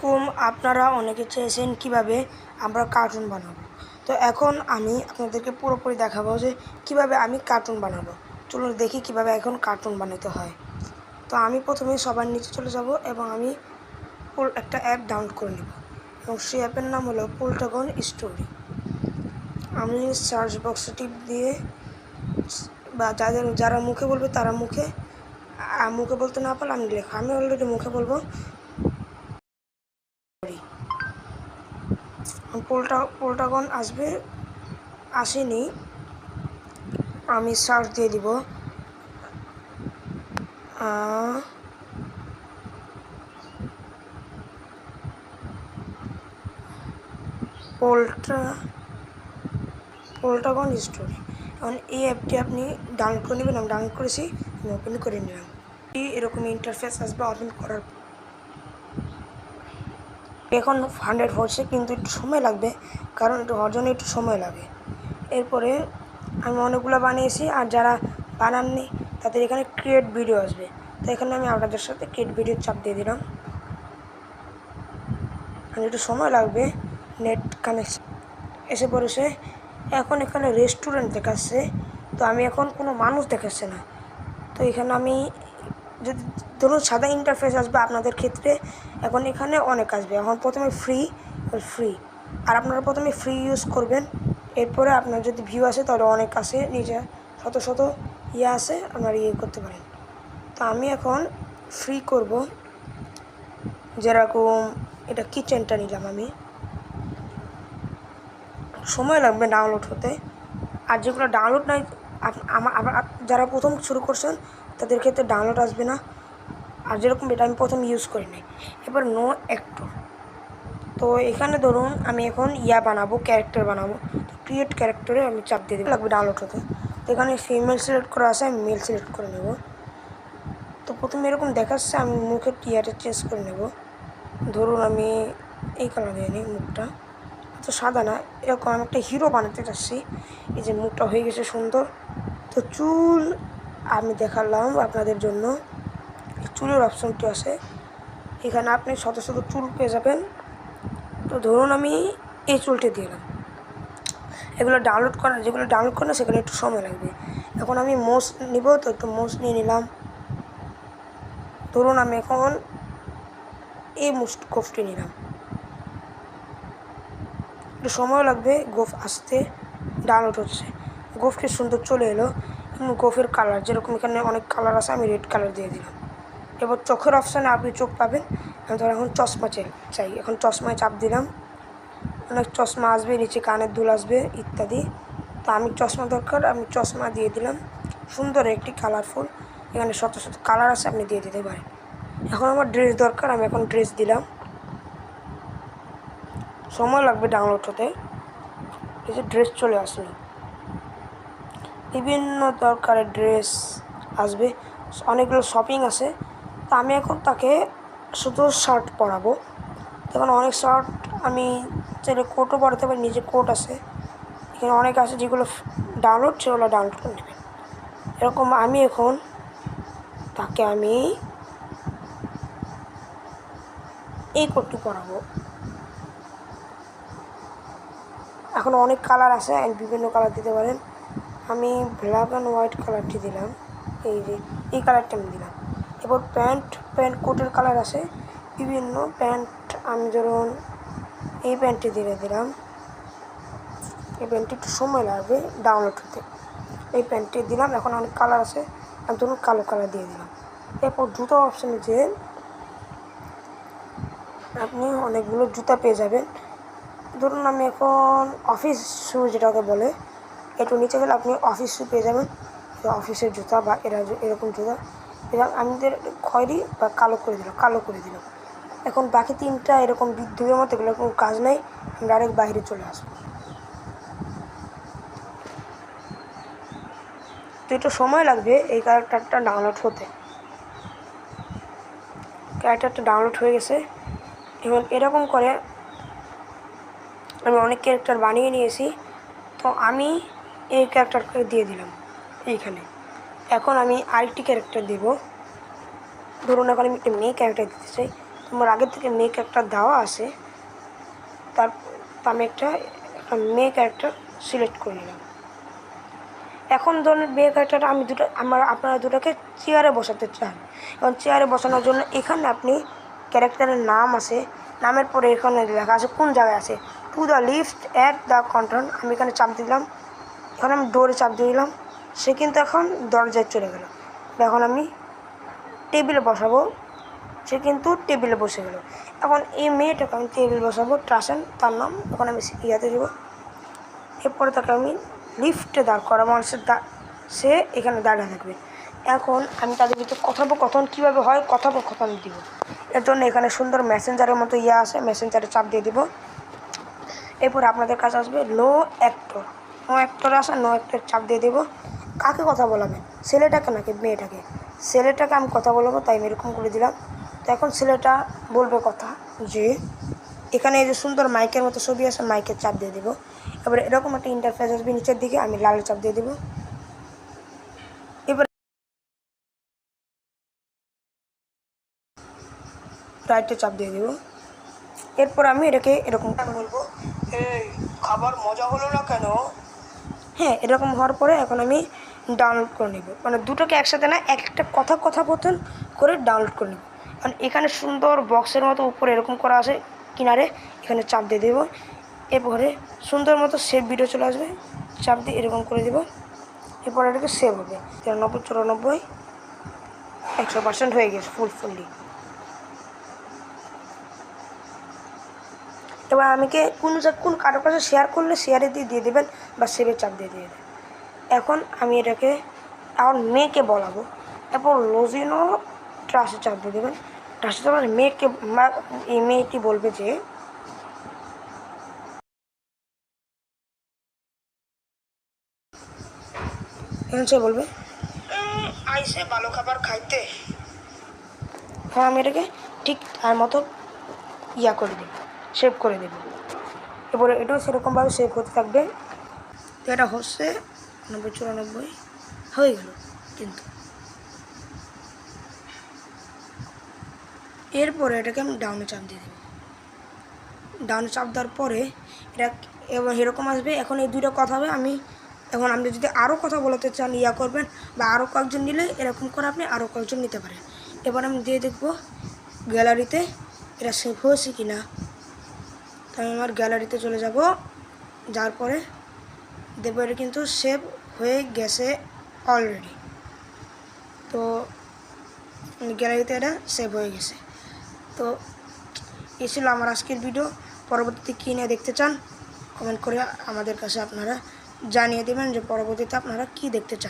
কুম আপনারা অনেকে চেয়েছেন কীভাবে আমরা কার্টুন বানাবো। তো এখন আমি আপনাদেরকে পুরোপুরি দেখাবো যে কীভাবে আমি কার্টুন বানাবো। চলুন দেখি কীভাবে এখন কার্টুন বানাতে হয়। তো আমি প্রথমে সবার নিচে চলে যাব এবং আমি একটা অ্যাপ ডাউনলোড করে নেব। এবং সেই অ্যাপের নাম হলো পোল্টাগন স্টোরি আমি সার্চ বক্সে টিপ দিয়ে বা যাদের, যারা মুখে বলবে তারা মুখে মুখে বলতে না পারলে আমি লেখা, আমি অলরেডি মুখে বলব। পোলটা পোলটাগন আসবে, আসেনি। আমি সার্চ দিয়ে দিব। পোলটা পোলটাগন স্টোরি। এখন এই অ্যাপটি আপনি ডাউনলোড করে নেবেন। আমি ডাউনলোড করেছি, আমি ওপেন করে নিলাম। এরকম ইন্টারফেস আসবে ওপেন করার। এখন হান্ড্রেড হচ্ছে কিন্তু একটু সময় লাগবে, কারণ একটু হওয়ার জন্য একটু সময় লাগে। এরপরে আমি অনেকগুলো বানিয়েছি, আর যারা বানাননি, তাদের এখানে ক্রিয়েট ভিডিও আসবে। তো এখানে আমি আপনাদের সাথে ক্রিয়েট ভিডিও চাপ দিয়ে দিলাম। আর একটু সময় লাগবে নেট কানেকশন এসে পড়েছে। এখন এখানে রেস্টুরেন্ট দেখাচ্ছে, তো আমি এখন কোনো মানুষ দেখাচ্ছে না। তো এখানে আমি যদি ধরুন সাদা ইন্টারফেস আসবে আপনাদের ক্ষেত্রে এখন এখানে অনেক আসবে। এখন প্রথমে ফ্রি ফ্রি আর আপনারা প্রথমে ফ্রি ইউজ করবেন। এরপরে আপনার যদি ভিউ আসে, তাহলে অনেক আসে। নিচে শত শত ইয়ে আসে, আপনারা ইয়ে করতে পারেন। তো আমি এখন ফ্রি করব। যেরকম এটা কিচেনটা নিলাম আমি। সময় লাগবে ডাউনলোড হতে। আর যেগুলো ডাউনলোড নাই যারা প্রথম শুরু করছেন, তাদের ক্ষেত্রে ডাউনলোড আসবে না। আর যেরকম এটা আমি প্রথম ইউজ করি নাই এবার নো অ্যাক্টর তো এখানে ধরুন আমি এখন ইয়া বানাবো ক্যারেক্টার বানাবো। তো ক্রিয়েট ক্যারেক্টারে আমি চাপ দিয়ে দেবো, লাগবে ডাউনলোড হতে। তো এখানে ফিমেল সিলেক্ট করা আছে, আমি মেল সিলেক্ট করে নেব। তো প্রথমে এরকম দেখাচ্ছে, আমি মুখের টিয়ারটা চেঞ্জ করে নেব। ধরুন আমি এই কালার দিয়ে নিই মুখটা। তো সাদা না, এরকম আমি একটা হিরো বানাতে চাচ্ছি। এই যে মুখটা হয়ে গেছে সুন্দর। তো চুল আমি দেখালাম আপনাদের জন্য। চুলের অপশনটি আছে। এখানে আপনি শত শত চুল পেয়ে যাবেন। তো ধরুন আমি এই চুলটি দিলাম। এগুলো ডাউনলোড করা, যেগুলো ডাউনলোড করা সেখানে একটু সময় লাগবে। এখন আমি মোস নিব, তো একটু মোস নিয়ে নিলাম। ধরুন আমি এখন এই মুস্ট গোফটি নিলাম। একটু সময় লাগবে, গোফ আসতে ডাউনলোড হচ্ছে। গোফটি সুন্দর চলে এলো। গোফের কালার যেরকম এখানে অনেক কালার আছে, আমি রেড কালার দিয়ে দিলাম। এবার চোখের অপশানে আপনি চোখ পাবেন। ধর এখন চশমা চাই এখন চশমায় চাপ দিলাম। অনেক চশমা আসবে, নিচে কানের দুল আসবে, ইত্যাদি। তো আমি চশমা দরকার, আমি চশমা দিয়ে দিলাম। সুন্দর একটি কালারফুল এখানে শত শত কালার আছে, আপনি দিয়ে দিতে পারেন। এখন আমার ড্রেস দরকার, আমি এখন ড্রেস দিলাম। সময় লাগবে ডাউনলোড হতে। এই যে ড্রেস চলে আসলো। বিভিন্ন দরকারের ড্রেস আসবে। অনেকগুলো শপিং আছে। তো আমি এখন তাকে শুধু শার্ট পরাবো তখন অনেক শার্ট আমি চাইলে কোটও পরাতে পারি, নিজে কোট আছে। এখানে অনেক আছে যেগুলো ডাউনলোড সেগুলো ডাউনলোড করে নেবেন। এরকম আমি এখন তাকে আমি এই কোটটি পরাবো এখন অনেক কালার আছে বিভিন্ন কালার দিতে পারেন। আমি ব্ল্যাক অ্যান্ড হোয়াইট কালারটি দিলাম। এই যে, এই কালারটা আমি দিলাম। এবার প্যান্ট প্যান্ট কোটের কালার আছে। বিভিন্ন প্যান্ট আমি ধরুন এই প্যান্টটি দিয়ে দিলাম। এই প্যান্টটি একটু সময় লাগবে ডাউনলোড হতে। এই প্যান্টটি দিলাম, এখন অনেক কালার আছে। আমি ধরুন কালো কালার দিয়ে দিলাম। এরপর জুতো অপশানে যে আপনি অনেকগুলো জুতা পেয়ে যাবেন। ধরুন আমি এখন অফিস শ্যু যেটাকে বলে, একটু নিচে গেলে আপনি অফিস শু পেয়ে যাবেন। অফিসের জুতা বা এরা এরকম জুতা এরা আমাদের খয়েরি বা কালো করে দিলাম কালো করে দিলাম এখন বাকি তিনটা এরকম বিদ্যুতের মতো এগুলো কোনো কাজ নেই ডাইরেক্ট বাইরে চলে আসব। তো একটু সময় লাগবে এই ক্যারেক্টারটা ডাউনলোড হতে। ক্যারেক্টারটা ডাউনলোড হয়ে গেছে। এবং এরকম করে আমি অনেক ক্যারেক্টার বানিয়ে নিয়েছি, তো আমি এই ক্যারেক্টারকে দিয়ে দিলাম, এইখানে। এখন আমি আরেকটি ক্যারেক্টার দেব। ধরুন এখন আমি একটা মেয়ে ক্যারেক্টার দিতে চাই। তোমার আগে থেকে মেয়ে ক্যারেক্টার দেওয়া আছে। তার আমি একটা একটা মেয়ে ক্যারেক্টার সিলেক্ট করে নিলাম। এখন ধরুন মেয়ে ক্যারেক্টারটা আমি দুটো আমার আপনারা দুটোকে চেয়ারে বসাতে চান। এবং চেয়ারে বসানোর জন্য এখানে আপনি ক্যারেক্টারের নাম আছে। নামের পরে এখানে লেখা আছে কোন জায়গায় আছে। To the lift at the control আমি এখানে চাপ দিলাম। এখন আমি ডোরে চাপ দিয়ে দিলাম। সে কিন্তু এখন দরজায় চলে গেল। এখন আমি টেবিলে বসাবো, সে কিন্তু টেবিলে বসে গেল। এখন এই মেয়েটাকে আমি টেবিল বসাবো ট্রাসেন তার নাম, এখন আমি ইয়াতে দেবো। এরপরে তাকে আমি লিফটে দাঁড় করাবো আর সে দা- সে এখানে দাঁড়িয়ে থাকবে। এখন আমি তাদের ভিতরে কথোপকথন কীভাবে হয়, কথোপকথন দিব। এর জন্য এখানে সুন্দর মেসেঞ্জারের মতো ইয়ে আসে মেসেঞ্জারে চাপ দিয়ে দিব। এরপর আপনাদের কাছে আসবে নো অ্যাক্টর নো অ্যাক্টর আসে নো অ্যাক্টর চাপ দিয়ে দেবো। কাকে কথা বলাবেন ছেলেটাকে নাকি মেয়েটাকে? ছেলেটাকে আমি কথা বলব, তাই আমি এরকম করে দিলাম। তো এখন ছেলেটা বলবে কথা যে, এখানে এই যে সুন্দর মাইকের মতো ছবি আছে, মাইকের চাপ দিয়ে দেবো। এবারে এরকম একটা ইন্টারফেস আসবে নিচের দিকে, আমি লাল চাপ দিয়ে দেবো। এবার রাইটে চাপ দিয়ে দেবো। এরপর আমি এটাকে এরকম বলব খাবার মজা হলো না কেন? হ্যাঁ এরকম হওয়ার পরে এখন আমি ডাউনলোড করে নেব। মানে দুটোকে একসাথে না এক একটা কথা কথোপকথন করে ডাউনলোড করে নেব। কারণ এখানে সুন্দর বক্সের মতো উপরে এরকম করা আছে, কিনারে এখানে চাপ দিয়ে দেবো। এরপরে সুন্দর মতো সেভ ভিডিও চলে আসবে, চাপ দিয়ে এরকম করে দেবো। এরপর এটাকে সেভ হবে। তিরানব্বই, চুরানব্বই, একশো পার্সেন্ট হয়ে গেছে ফুল ফুললি এবার আমাকে কোন কোন কারোর কাছে শেয়ার করলে শেয়ারে দিয়ে দিয়ে দেবেন বা সেভে চাপ দিয়ে দিয়ে দেবেন। এখন আমি এটাকে আমার মেয়েকে বলাবো। এরপর লজিনো ট্রাসে চাপ দিয়ে দেবেন। ট্রাসে চাপ মেয়েকে এই মেয়েটি বলবে যে এখন সে বলবে "উম, আইসে ভালো খাবার খাইতে। হ্যাঁ আমি এটাকে ঠিক তার মতো ইয়া করে দেব সেভ করে দেব। এবারে এটাও সেরকমভাবে সেভ হতে থাকবে। এটা হচ্ছে নব্বই চুরানব্বই হয়ে গেল কিন্তু। এরপরে এটাকে আমি ডাউনে চাপ দিয়ে দেবো। ডাউনে চাপ দেওয়ার পরে এটা এবার এরকম আসবে, এখন এই দুইটা কথা হবে, আমি এখন আপনি যদি আরও কথা বলতে চান, ইয়া করবেন, বা আরও কয়েকজন নিলে এরকম করে আপনি আরও কয়েকজন নিতে পারেন। এবার আমি দিয়ে দেখব গ্যালারিতে এটা সেভ হয়েছে কি না আমি আমার গ্যালারিতে চলে যাব যার পরে দেবো এটা কিন্তু সেভ হয়ে গেছে অলরেডি তো গ্যালারিতে এটা সেভ হয়ে গেছে। তো এই ছিল আমার আজকের ভিডিও পরবর্তীতে কী নিয়ে দেখতে চান কমেন্ট করে আমাদের কাছে আপনারা জানিয়ে দেবেন যে পরবর্তীতে আপনারা কী দেখতে চান।